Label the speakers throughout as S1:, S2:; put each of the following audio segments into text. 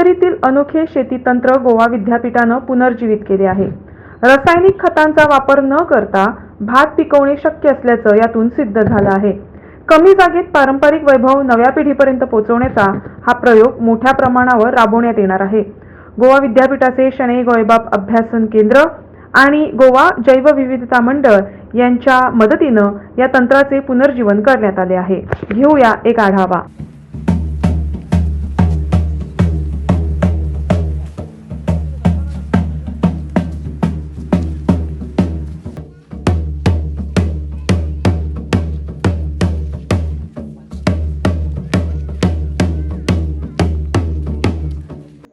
S1: शेतकरीतील अनोखे शेतीतंत्र गोवा विद्यापीठानं पुनर्जीवित केले आहे. रासायनिक खतांचा वापर न करता भात पिकवणे शक्य असल्याचं यातून सिद्ध झालं आहे. कमी जागेत पारंपरिक वैभव नव्या पिढीपर्यंत पोहोचवण्याचा हा प्रयोग मोठ्या प्रमाणावर राबवण्यात येणार आहे. गोवा विद्यापीठाचे शनै गोयबाब अभ्यासन केंद्र आणि गोवा जैवविविधता मंडळ यांच्या मदतीनं या तंत्राचे पुनर्जीवन करण्यात आले आहे. घेऊया एक आढावा.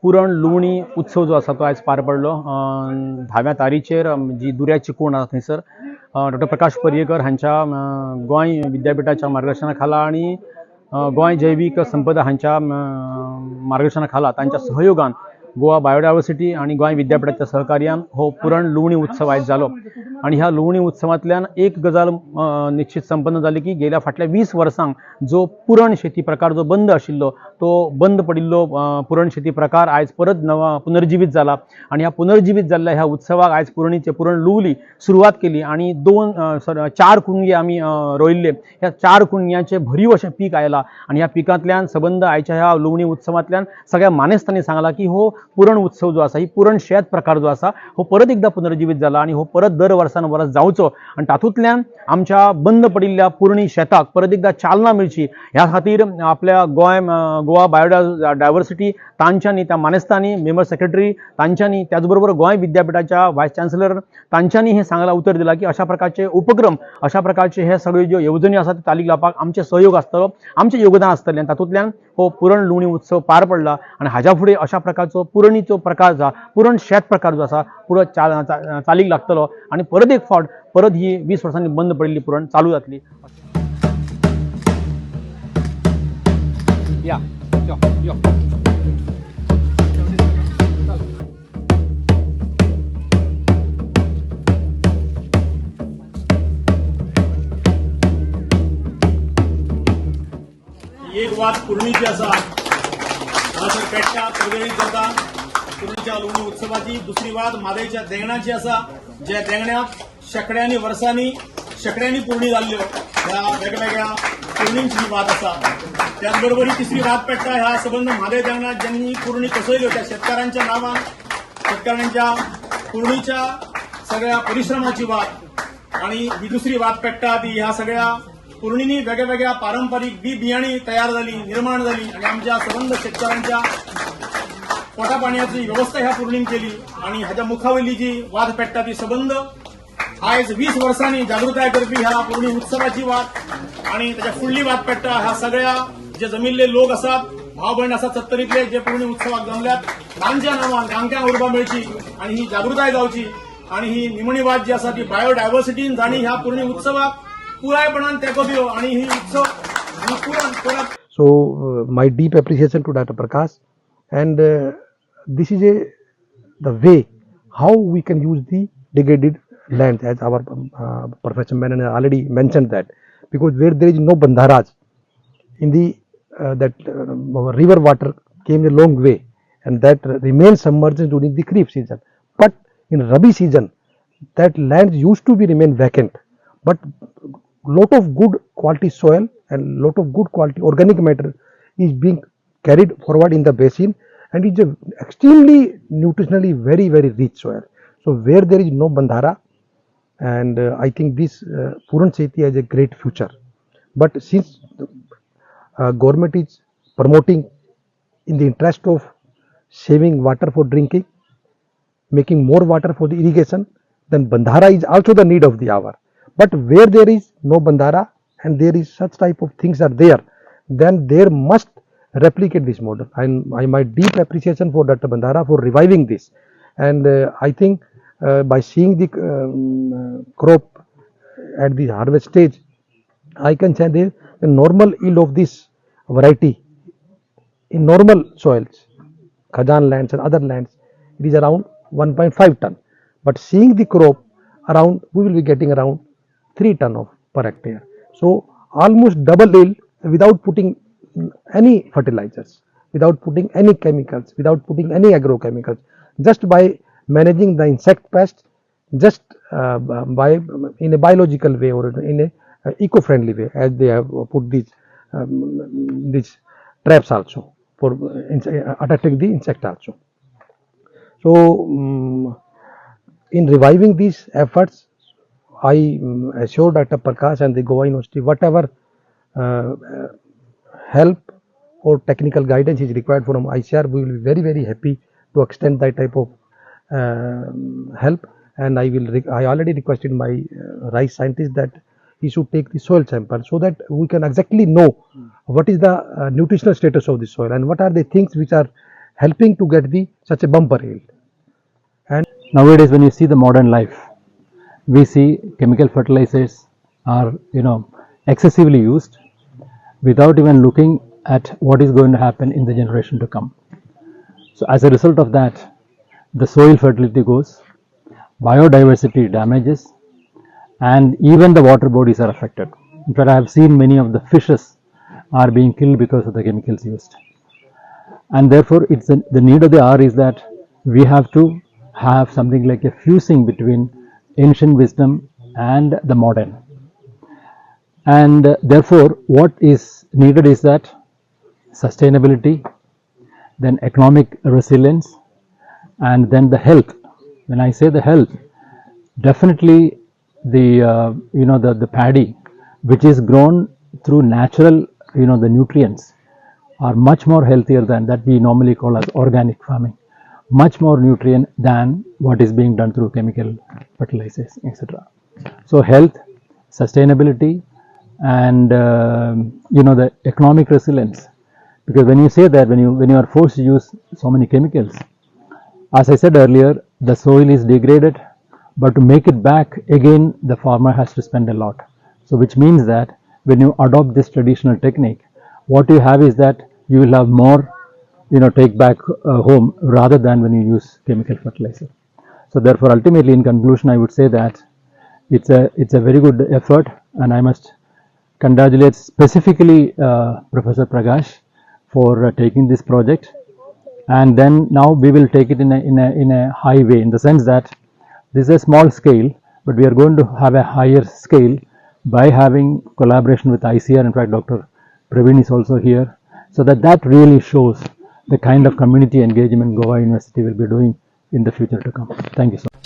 S2: पुरण लुवणी उत्सव जो आसा तो आयज पार पडलो. धाव्या तारीचेर जी दुऱ्याची कोण आसा थंयसर डॉक्टर प्रकाश पर्येकर हांच्या गोंय विद्यापीठाच्या मार्गदर्शना खाला आणि गोंय जैवीक संपदा हांच्या मार्गदर्शना खाला तांच्या सहयोगान गोवा बायोडायव्हर्सिटी आणि गोंय विद्यापीठाच्या सहकार्यान हो पुरण लुवणी उत्सव आयज जालो आणि ह्या लुवणी उत्सवांतल्यान एक गजाल निश्चित संपन्न जाली की गेल्या फाटल्या वीस वर्सांक जो पुरण शेती प्रकार जो बंद आशिल्लो तो बंद पडिल्लो पुरण शेती प्रकार आयज परत नवा पुनर्जीवीत जाला आणि ह्या पुनर्जीवीत जाल्ल्या ह्या उत्सवाक आयज पुरणीचे पुरण लुवली सुरवात केली आणि दोन चार कुणगे आमी अं, रोयल्ले. ह्या चार कुणग्यांचे भरीव अशें पीक आयलां आणि ह्या पिकांतल्यान सबंद आयच्या ह्या लुवणी उत्सवांतल्यान सगळ्या मानेस्तांनी सांगला की हो पुरण उत्सव जो आसा ही पुरण शेत प्रकार जो आसा हो परत एकदा पुनर्जीवित जाला आणि हो परत दर वर्सान वरस जावचो आणि तातूंतल्यान आमच्या बंद पडिल्ल्या पुरणी शेताक परत एकदा चालना मेळची. ह्या खातीर आपल्या गोंय गोवा बायोडा डायव्हर्सिटी तांच्यांनी त्या मानेस्तांनी मेंबर सेक्रेटरी तांच्यांनी त्याचबरोबर गोंय विद्यापीठाच्या व्हायस चान्सलर तांच्यांनी हे सांगला उतर दिला की अशा प्रकारचे उपक्रम अशा प्रकारचे हे सगळे ज्यो येवजणी आसा ते तालीक लावपाक आमचे सहयोग आसतलो आमचे योगदान आसतलें आनी तातूंतल्यान हो पुरण लुणी उत्सव पार पडला. आणि हाज्या फुडें अशा प्रकारचो पुरणीचो प्रकार जा पुरण शेत प्रकार जो आसा पुरो चा- चा- चालीक लागतलो आणि परत एक फावट परत ही वीस वर्सांनी बंद पडिल्ली पुरण चालू जातली. या यो यो.
S3: एक वाद पुरणीची आसा हांगासर पेडटा परगळीत जाता पुरणीच्या लुवणी उत्सवाची दुसरी वाद मादयच्या देंगणाची आसा ज्या देंगण्यात शेकड्यांनी वर्सांनी शेकड्यांनी पुरणी जाल्ल्यो ह्या वेगवेगळ्या पुरणींची ही वाद आसा त्याचबरोबर ही तिसरी वाद पेडटा ह्या संबंध म्हादय देंगणात ज्यांनी पुरणी कसयल्यो त्या शेतकारांच्या नांवान शेतकऱ्यांच्या पुर्णीच्या सगळ्या परिश्रमाची वाद आणि ही दुसरी वाद पेडटा ती ह्या सगळ्या पुरणींनी वेगळ्या पारंपरिक बी बियाणी तयार झाली निर्माण झाली आणि आमच्या सबंध शेतकऱ्यांच्या पोटा पाण्याची व्यवस्था ह्या पुरणीन केली आणि ह्याच्या मुखावयली जी वाद पेट्टा ती सबंध आयज वीस वर्सांनी जागृताय करपी ह्या पुर्णी उत्सवाची वाद आणि त्याच्या फुडली वाद पेट्टा ह्या सगळ्या जे जमिल्ले लोक आसात भाव भयण आसात सत्तरीतले जे पुरणी उत्सवाक जमल्यात तांच्या नांवान तांकां उर्बा मेळची आणि ही जागृताय जावची आणि ही निमणी वाद जी आसा ती बायोडायव्हर्सिटीन जाणी ह्या पुरणी उत्सवाक पुरायपणान तेंको दिलो आणि ही उत्सव ही पुरण परत
S4: So uh, my deep appreciation to Dr. Prakash, and uh, this is a the way how we can use the degraded lands, as our um, uh, Professor Menon already mentioned that, because where there is no bandharas, in the uh, that uh, our river water came a long way, and that remains submerged during the Kharif season. But in Rabi season, that lands used to be remain vacant, but lot of good quality soil and lot of good quality organic matter is being carried forward in the basin and it's a extremely nutritionally very very rich soil so where there is no bandhara and uh, i think this uh, puran seti has a great future but since uh, government is promoting in the interest of saving water for drinking making more water for the irrigation, then bandhara is also the need of the hour. But where there is no bandhara and there is such type of things are there, then there must replicate this model. And I my deep appreciation for Dr. Bandhara for reviving this. And uh, I think uh, by seeing the um, uh, crop at the harvest stage, I can say the, the normal yield of this variety in normal soils, Khajan lands and other lands, it is around 1.5 ton. But seeing the crop around, we will be getting around 3 ton of per hectare. So almost double yield without putting any fertilizers. without putting any chemicals, without putting any agrochemicals, just by managing the insect pest, just uh, by in a biological way or in a uh, eco-friendly way, as they have put these um, these traps also for uh, uh, attacking the insect also. So, um, in reviving these efforts, I um, assure Dr. Prakash and the Goa University whatever uh, uh, help or technical guidance is required from ICR, we will be very very happy to extend that type of um help. And I will I already requested my uh, rice scientist that he should take the soil sample so that we can exactly know what is the uh, nutritional status of the soil and what are the things which are helping to get the such a bumper yield.
S5: And nowadays when you see the modern life we see chemical fertilizers are you know excessively used without even looking at what is going to happen in the generation to come. So as a result of that the soil fertility goes biodiversity damages and even the water bodies are affected. In fact i have seen many of the fishes are being killed because of the chemicals used. And therefore it's the, the need of the hour is that we have to have something like a fusing between ancient wisdom and the modern. And therefore what is needed is that sustainability then economic resilience and then the health. When i say the health definitely the uh, you know the, the paddy which is grown through natural you know the nutrients are much more healthier than that we normally call as organic farming much more nutrient than what is being done through chemical fertilizers etc so health sustainability and um, you know the economic resilience. Because when you say that when you when you are forced to use so many chemicals as i said earlier the soil is degraded but to make it back again the farmer has to spend a lot. So which means that when you adopt this traditional technique what you have is that you will have more you know take back uh, home rather than when you use chemical fertilizer. So therefore ultimately in conclusion i would say that it's a it's a very good effort and i must congratulate specifically uh, professor prakash for uh, taking this project. And then now we will take it in a, in a in a high way in the sense that this is a small scale but we are going to have a higher scale by having collaboration with ICR in fact Dr. Praveen is also here. So that that really shows the kind of community engagement Goa University will be doing in the future to come. Thank you so much